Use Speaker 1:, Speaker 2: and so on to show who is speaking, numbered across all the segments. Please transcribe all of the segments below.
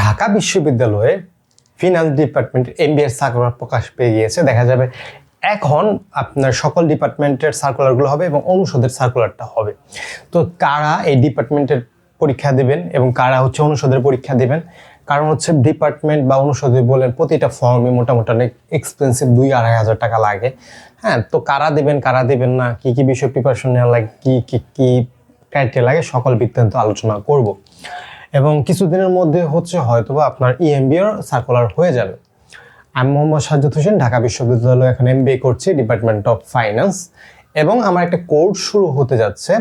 Speaker 1: ঢাকা বিশ্ববিদ্যালয়ে ফিনান্স ডিপার্টমেন্টের এমবিএর সার্কুলার প্রকাশ পেয়ে গিয়েছে। দেখা যাবে এখন আপনার সকল ডিপার্টমেন্টের সার্কুলারগুলো হবে এবং অনুষদের সার্কুলারটা হবে। তো কারা এই ডিপার্টমেন্টের পরীক্ষা দেবেন এবং কারা হচ্ছে অনুষদের পরীক্ষা দেবেন? কারণ হচ্ছে ডিপার্টমেন্ট বা অনুষদে বলেন প্রতিটা ফর্মে মোটামুটি অনেক এক্সপেন্সিভ দুই আড়াই হাজার টাকা লাগে। হ্যাঁ তো কারা দেবেন কারা দেবেন না, কি কি বিষয় প্রিপারেশন নেওয়া লাগে, কী কী কী ক্রাইটেরিয়া লাগে, সকল বৃত্তান্ত আলোচনা করব। এবং কিছুদিনের মধ্যে হচ্ছে হয়তোবা আপনার E ইএমবিওর সার্কুলার হয়ে যাবে। আমি মোহাম্মদ সাজ্জাদ হোসেন, ঢাকা বিশ্ববিদ্যালয়ে এখন এমবিএ করছি ডিপার্টমেন্ট অফ ফাইন্যান্স এবং আমার একটা কোর্স শুরু হতে যাচ্ছে,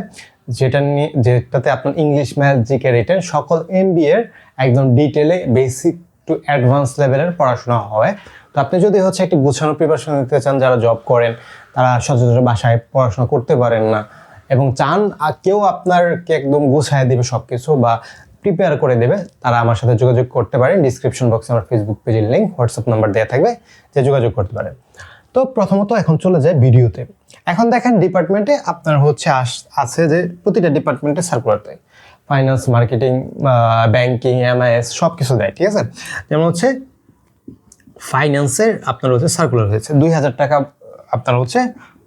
Speaker 1: যেটা নিয়ে যেটাতে আপনার ইংলিশ ম্যাথ জিকে রিটেন সকল এমবিএর একদম ডিটেলে বেসিক টু অ্যাডভান্স লেভেলের পড়াশোনা হয়। তো আপনি যদি হচ্ছে একটি গুছানো প্রিপারেশন নিতে চান, যারা জব করেন, তারা সচরাচর বাসায় পড়াশোনা করতে পারেন না। এবং চান কেউ আপনারকে একদম গুছায় দেবে সব কিছু বা প্রিপেয়ার করে দেবে, তারা আমার সাথে যোগাযোগ করতে পারেন। ডিসক্রিপশন বক্সে আমার ফেসবুক পেজের লিঙ্ক হোয়াটসঅ্যাপ নাম্বার দেওয়া থাকবে যে যোগাযোগ করতে পারেন। তো প্রথমত এখন চলে যায় ভিডিওতে। এখন দেখেন ডিপার্টমেন্টে আপনার হচ্ছে আছে যে প্রতিটা ডিপার্টমেন্টে সার্কুলার দেয়। ফাইন্যান্স মার্কেটিং ব্যাংকিং এমআইএস সব কিছু দেয়, ঠিক আছে? যেমন হচ্ছে ফাইন্যান্সের আপনার হচ্ছে সার্কুলার হয়েছে। দুই হাজার টাকা আপনার হচ্ছে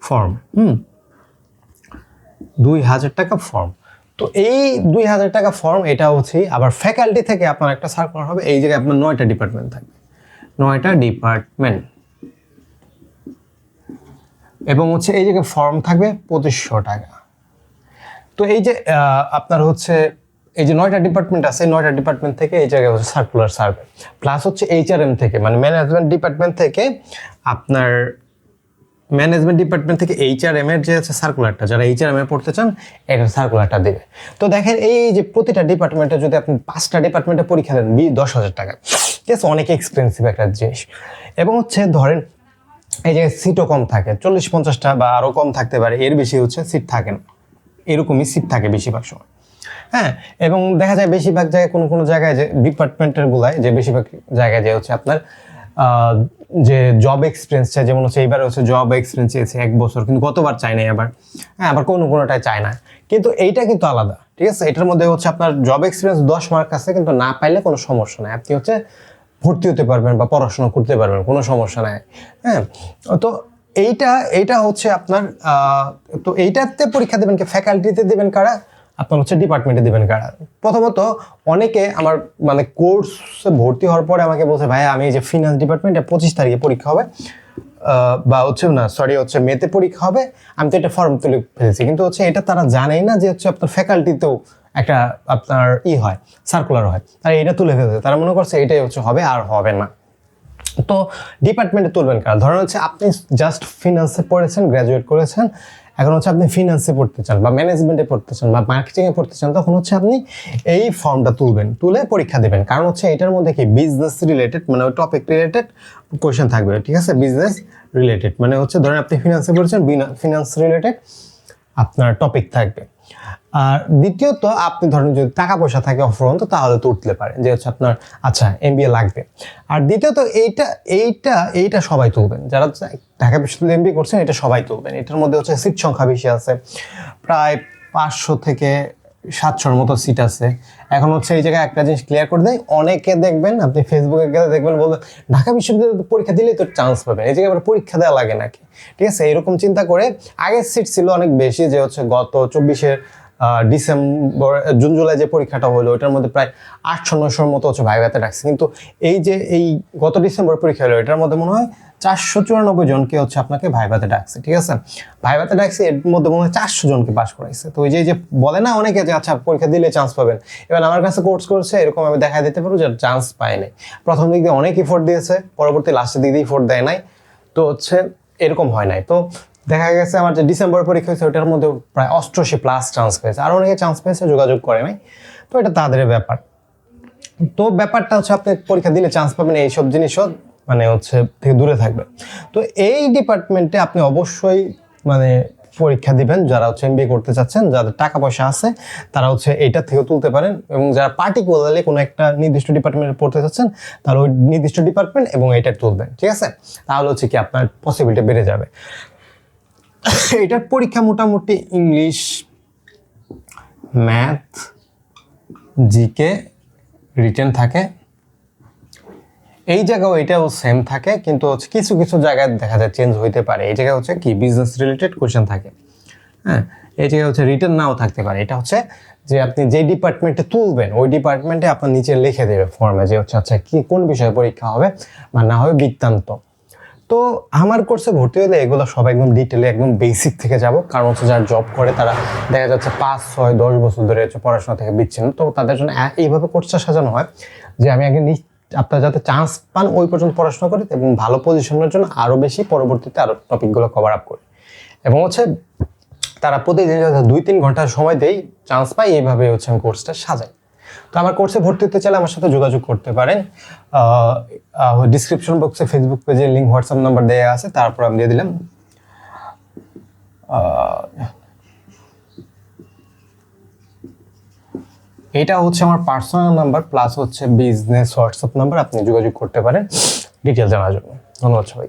Speaker 1: ফর্ম হুম? দুই হাজার টাকা ফর্ম তো এই দুই হাজার টাকা ফর্ম এটা হচ্ছে আবার ফ্যাকাল্টি থেকে আপনার একটা সার্কুলার হবে। এই জায়গায় আপনার নয়টা ডিপার্টমেন্ট থাকবে। নয়টা ডিপার্টমেন্ট এবং হচ্ছে এই জায়গায় ফর্ম থাকবে পঁচিশশো টাকা। তো এই যে আপনার হচ্ছে এই যে নয়টা ডিপার্টমেন্ট আছে, এই নয়টা ডিপার্টমেন্ট থেকে এই জায়গায় হচ্ছে সার্কুলার সার্ভে প্লাস হচ্ছে এইচআরএম থেকে মানে ম্যানেজমেন্ট ডিপার্টমেন্ট থেকে আপনার ম্যানেজমেন্ট ডিপার্টমেন্ট থেকে এইচআরএম এর যে সার্কুলারটা যারা এইচআরএম এ পড়তে চান, এটা সার্কুলারটা দেবে। তো দেখেন, এই যে প্রতিটা ডিপার্টমেন্টে যদি আপনি পাঁচটা ডিপার্টমেন্টে পরীক্ষা দেন দশ হাজার টাকা। আছে? অনেক এক্সপেন্সিভ একটা জিনিস। এবং হচ্ছে ধরেন, এই যে সিটও কম থাকে, চল্লিশ, পঞ্চাশটা বা আরও কম থাকতে পারে, এর বেশি হচ্ছে সিট থাকে না। এরকমই সিট থাকে বেশিরভাগ সময়। হ্যাঁ? এবং দেখা যায় বেশিরভাগ জায়গায় কোনো কোনো জায়গায় যে ডিপার্টমেন্টের গুলায়, যে বেশিরভাগ জায়গায় যে হচ্ছে আপনার যে জব এক্সপিরিয়েন্স চাই যেমন হচ্ছে এইবার হচ্ছে জব এক্সপিরিয়েন্স চেয়েছে এক বছর, কিন্তু গতবার চাই নাই আবার। হ্যাঁ আবার কোনো কোনোটাই চায় না। কিন্তু এইটা কিন্তু আলাদা, ঠিক আছে? এটার মধ্যে হচ্ছে আপনার জব এক্সপিরিয়েন্স দশ মার্ক আছে, কিন্তু না পাইলে কোনো সমস্যা নাই। আপনি হচ্ছে ভর্তি হতে পারবেন বা পড়াশোনা করতে পারবেন, কোনো সমস্যা নাই। হ্যাঁ তো এইটা এইটা হচ্ছে আপনার তো এইটাতে পরীক্ষা দেবেন কি? ফ্যাকাল্টিতে দেবেন কারা? আপনার হচ্ছে ডিপার্টমেন্টে দেবেন কারা? প্রথমত অনেকে আমার মানে কোর্সে ভর্তি হওয়ার পরে আমাকে বলছে ভাই আমি এই যে ফিনান্স ডিপার্টমেন্টে পঁচিশ তারিখে পরীক্ষা হবে বা হচ্ছে না সরি হচ্ছে মেতে পরীক্ষা হবে। আমি তো এটা ফর্ম তুলে ফেলেছি। কিন্তু হচ্ছে এটা তারা জানেই না যে হচ্ছে আপনার ফ্যাকাল্টিতেও একটা আপনার ই হয় সার্কুলার হয়। তারা এটা তুলে ফেলছে। তারা মনে করছে এটাই হচ্ছে হবে আর হবে না। তো ডিপার্টমেন্টে তুলবেন কারা? ধরেন হচ্ছে আপনি জাস্ট ফিনান্সে পড়েছেন গ্র্যাজুয়েট করেছেন এখন হচ্ছে আপনি ফিনান্সে পড়তে চান বা ম্যানেজমেন্টে পড়তে চান বা মার্কেটিংয়ে পড়তে চান, তখন হচ্ছে আপনি এই ফর্মটা তুলবেন। তুলে পরীক্ষা দেবেন। কারণ হচ্ছে এটার মধ্যে কি? বিজনেস রিলেটেড মানে ওই টপিক রিলেটেড কোয়েশ্চেন থাকবে, ঠিক আছে? বিজনেস রিলেটেড মানে হচ্ছে ধরেন আপনি ফিনান্সে পড়েছেন ফিনান্স রিলেটেড আপনার টপিক থাকবে। আর দ্বিতীয়ত, আপনি ধরেন যদি টাকা পয়সা থাকে অফরন্ত তাহলে তো উঠতে পারে, যে হচ্ছে আপনার আচ্ছা এমবিএ লাগবে। আর দ্বিতীয়ত, এইটা এইটা এইটা সবাই তুলবেন। যারা ঢাকা বিশ্ববিদ্যালয় এমবিএ করছেন, এটা সবাই তুলবেন। এটার মধ্যে হচ্ছে সিট সংখ্যা বেশি আছে। প্রায় পাঁচশো থেকে সাতশোর মতো সিট আছে। এখন হচ্ছে এই জায়গায় একটা জিনিস ক্লিয়ার করে দেয় অনেকে দেখবেন, আপনি ফেসবুকে গেলে দেখবেন বলবেন ঢাকা বিশ্ববিদ্যালয়ে পরীক্ষা দিলেই তো চান্স পাবেন। এই জায়গায় আবার পরীক্ষা দেওয়া লাগে নাকি? ঠিক আছে এরকম চিন্তা করে, আগের সিট ছিল অনেক বেশি, যে হচ্ছে গত চব্বিশের ডিসেম্বর জুন, জুলাই যে পরীক্ষাটা হলো ওটার মধ্যে প্রায় আটশো নশোর মতো হচ্ছে ভাইভাতে ডাকছে কিন্তু এই যে এই গত ডিসেম্বর পরীক্ষা হলো, এটার মধ্যে মনে হয় চারশো চুরানব্বই জনকে হচ্ছে আপনাকে ভাইভাতে ডাকছে, ঠিক আছে? ভাইভাতে ডাকছে, এর মধ্যে মনে হয় চারশো জনকে পাশ করাইছে। তো ওই যে বলে না অনেকে যে আচ্ছা পরীক্ষা দিলে চান্স পাবেন। এবার আমার কাছে কোর্স করছে, এরকম আমি দেখা দিতে পারব যে চান্স পায়নি প্রথম দিক দিয়ে অনেক ইফোর্ট দিয়েছে, পরবর্তী লাস্টের দিক দিয়ে ইফোর্ট দেয় নাই। তো হচ্ছে এরকম হয় নাই। তো দেখা গেছে আমার যে ডিসেম্বর পরীক্ষা হয়েছে, ওটার মধ্যে প্রায় অষ্টআশি প্লাস চান্স পেয়েছে। আর অনেকে চান্স পেয়েছে, যোগাযোগ করে নাই। তো এটা তাদের ব্যাপার। তো ব্যাপারটা হচ্ছে, আপনি পরীক্ষা দিলে চান্স পাবেন, এইসব জিনিসও মানে হচ্ছে থেকে দূরে থাকবে। তো এই ডিপার্টমেন্টে আপনি অবশ্যই মানে পরীক্ষা দিবেন, যারা হচ্ছে এমবিএ করতে চাচ্ছেন, যাদের টাকা পয়সা আছে, তারা হচ্ছে এইটা থেকে তুলতে পারেন। এবং যারা পার্টিকুলারলি কোনো একটা নির্দিষ্ট ডিপার্টমেন্টে পড়তে চাচ্ছেন তাহলে ওই নির্দিষ্ট ডিপার্টমেন্ট এবং এইটা তুলবেন। ঠিক আছে? তাহলে হচ্ছে কি আপনার পসিবিলিটি বেড়ে যাবে। এটার পরীক্ষা মোটামুটি ইংলিশ, ম্যাথ, জিকে রিটেন থাকে। এই জায়গাও এটাও সেম থাকে, কিন্তু হচ্ছে কিছু কিছু জায়গায় দেখা যায় চেঞ্জ হইতে পারে। এই জায়গায় হচ্ছে কি বিজনেস রিলেটেড কোয়েশ্চেন থাকে। হ্যাঁ এই জায়গায় হচ্ছে রিটার্ন নাও থাকতে পারে। এটা হচ্ছে যে আপনি যে ডিপার্টমেন্টে তুলবেন, ওই ডিপার্টমেন্টে আপনার নিচে লিখে দেবে ফর্মে যে হচ্ছে আচ্ছা কি, কোন বিষয়ে পরীক্ষা হবে? বা না হবে বৃত্তান্ত। তো আমার কোর্সে ভর্তি হলে এগুলো সব একদম ডিটেলে একদম বেসিক থেকে যাব। কারণ হচ্ছে যারা জব করে, তারা দেখা যাচ্ছে পাঁচ, ছয়, দশ বছর ধরে হচ্ছে পড়াশোনা থেকে বিচ্ছিন্ন। তো তাদের জন্য এইভাবে কোর্সটা সাজানো হয় যে আমি আগে নি- আপনারা যাতে চান্স পান, ওই পর্যন্ত পড়াশোনা করি এবং ভালো পজিশনের জন্য আরও বেশি পরবর্তীতে আরও টপিকগুলো কভার আপ করি। এবং হচ্ছে তারা প্রতিদিন দুই, তিন ঘণ্টা সময় দেই চান্স পাই এইভাবে হচ্ছে আমি কোর্সটা সাজাই। তো আমার কোর্সে ভর্তি হতে চাইলে আমার সাথে যোগাযোগ করতে পারেন। ডিসক্রিপশন বক্সে ফেসবুক পেজে লিঙ্ক হোয়াটসঅ্যাপ নাম্বার দেওয়া আছে, তারপর আমি দিয়ে দিলাম। এটা হচ্ছে আমার পার্সোনাল নাম্বার প্লাস হচ্ছে বিজনেস হোয়াটসঅ্যাপ নাম্বার আপনি যোগাযোগ করতে পারেন। ডিটেল জানার জন্য। ধন্যবাদ সবাইকে।